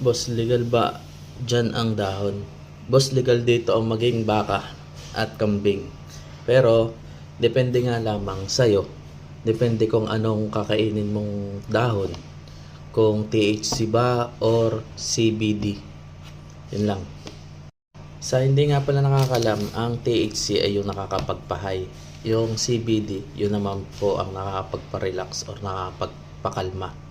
Boss, legal ba dyan ang dahon? Boss, legal dito ang maging baka at kambing. Pero, depende nga lamang sa'yo. Depende kung anong kakainin mong dahon. Kung THC ba or CBD. Yun lang. Sa hindi nga pala nakakalam, ang THC ay yung nakakapagpahay. Yung CBD, yun naman po ang nakakapagpa-relax or nakakapagpakalma.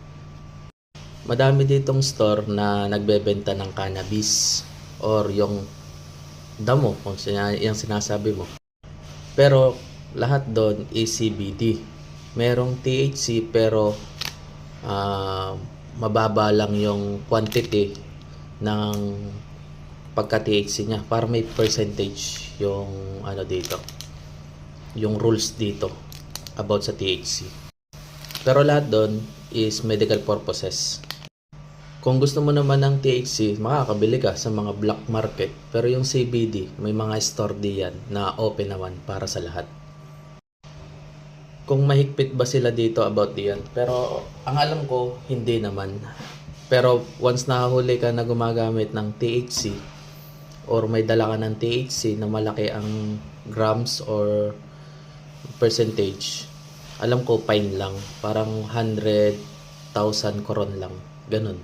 Madami ditong store na nagbebenta ng cannabis or yung damo kung yung sinasabi mo. Pero lahat doon is CBD. Merong THC pero ah, mababa lang yung quantity ng pagka-THC niya para may percentage yung ano dito yung rules dito about sa THC pero lahat doon is medical purposes kung gusto mo naman ng THC makakabili ka sa mga black market pero yung CBD may mga store diyan na open naman para sa lahat kung mahigpit ba sila dito about diyan pero ang alam ko hindi naman pero once nakahuli ka na gumagamit ng THC or may dala ka ng THC na malaki ang grams or percentage, alam ko fine lang. Parang 100,000 koron lang. Ganun.